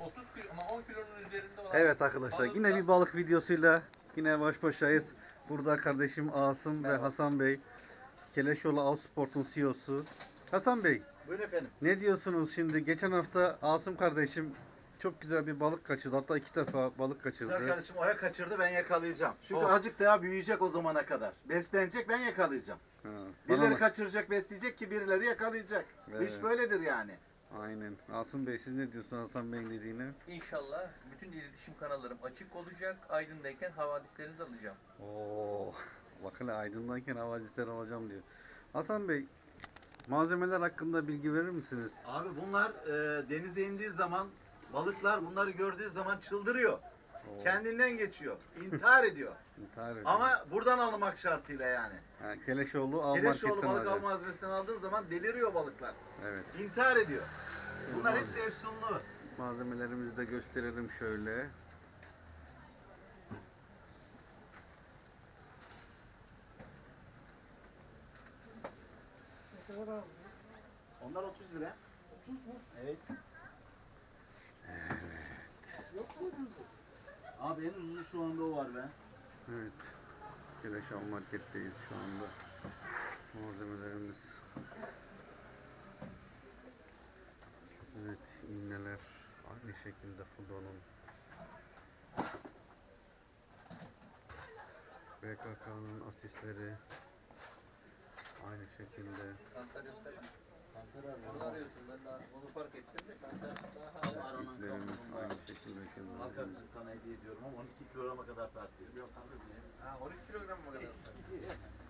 30 kilo ama 10 kilonun üzerinde olan Evet arkadaşlar yine bir balık videosuyla yine baş başayız. Burada kardeşim Asım ve Hasan Bey. Keleşoğlu Av Sport'un CEO'su. Hasan Bey Buyurun efendim. ne diyorsunuz şimdi? Geçen hafta Asım kardeşim çok güzel bir balık kaçırdı. Hatta iki defa balık Güzel kaçırdı. kardeşim oya kaçırdı ben yakalayacağım. Çünkü Oh. azıcık daha büyüyecek o zamana kadar. Beslenecek ben yakalayacağım. Ha, Birileri bak- kaçıracak besleyecek ki birileri yakalayacak. Bu iş Evet. böyledir yani. Aynen. Asım Bey siz ne diyorsunuz Hasan Bey'in dediğine? İnşallah bütün iletişim kanallarım açık olacak. Aydın'dayken havadislerinizi alacağım. Oo, bak hele aydındayken havadisler alacağım diyor. Hasan Bey, malzemeler hakkında bilgi verir misiniz? Abi bunlar e, denize indiği zaman balıklar bunları gördüğü zaman çıldırıyor. Oo, Kendinden geçiyor. intihar ediyor. intihar ediyor. Ama buradan almak şartıyla yani. Ha, Keleşoğlu av marketten balık av alacak. malzemesinden aldığın zaman deliriyor balıklar. Evet. İntihar ediyor. Bunlar hepsi efsunlu. Malzemelerimizi de gösterelim şöyle. Onlar 30 lira. 30 mu? Evet. Abi en ucuzu şu anda o var be. Evet. Keleş av marketteyiz şu anda. Malzemelerimiz. Evet, iğneler. Aynı şekilde Fudo'nun. BKK'nın asistleri. Aynı şekilde. Kantar göster. Onu arıyorsun. Ben daha onu fark ettim de kantar daha hala. İplerimiz aynı kenarlarında. kardeşim sana hediye ediyorum ama 12 kilograma kadar tartıyor. Yok abi. Ha 12 kilogram mı kadar?